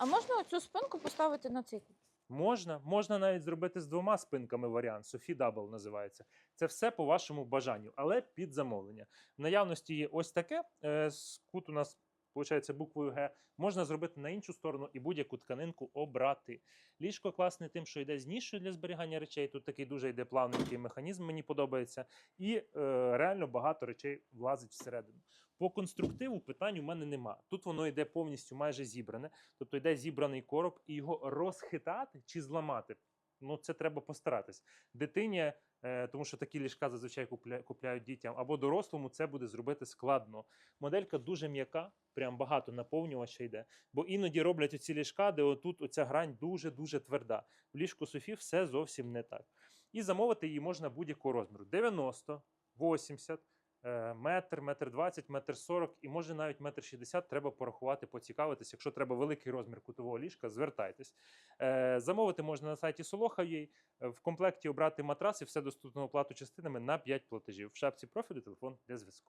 А можна оцю спинку поставити на цикл? Можна, можна навіть зробити з двома спинками варіант. Софі Дабл називається. Це все по вашому бажанню, але під замовлення. В наявності є ось таке. е, Кут у нас виходить буквою Г. Можна зробити на іншу сторону і будь-яку тканинку обрати. Ліжко класне тим, що йде з нішою для зберігання речей. Тут такий дуже йде плавненький механізм, мені подобається. І е, реально багато речей влазить всередину. По конструктиву питань у мене нема. Тут воно йде повністю майже зібране. Тобто йде зібраний короб, і його розхитати чи зламати. Ну, це треба постаратись. Дитині, е, тому що такі ліжка зазвичай купля, купляють дітям, або дорослому це буде зробити складно. Моделька дуже м'яка, прям багато наповнювача йде. Бо іноді роблять оці ліжка, де отут оця грань дуже-дуже тверда. В ліжку Софі все зовсім не так. І замовити її можна будь-якого розміру: 90, 80, е, метр, метр 20, метр 40 і може навіть метр 60 треба порахувати, поцікавитись. Якщо треба великий розмір кутового ліжка, звертайтесь. Е, Замовити можна на сайті Солоха.ua, е, в комплекті обрати матрас і все доступно оплату частинами на 5 платежів. В шапці профілю телефон для зв'язку.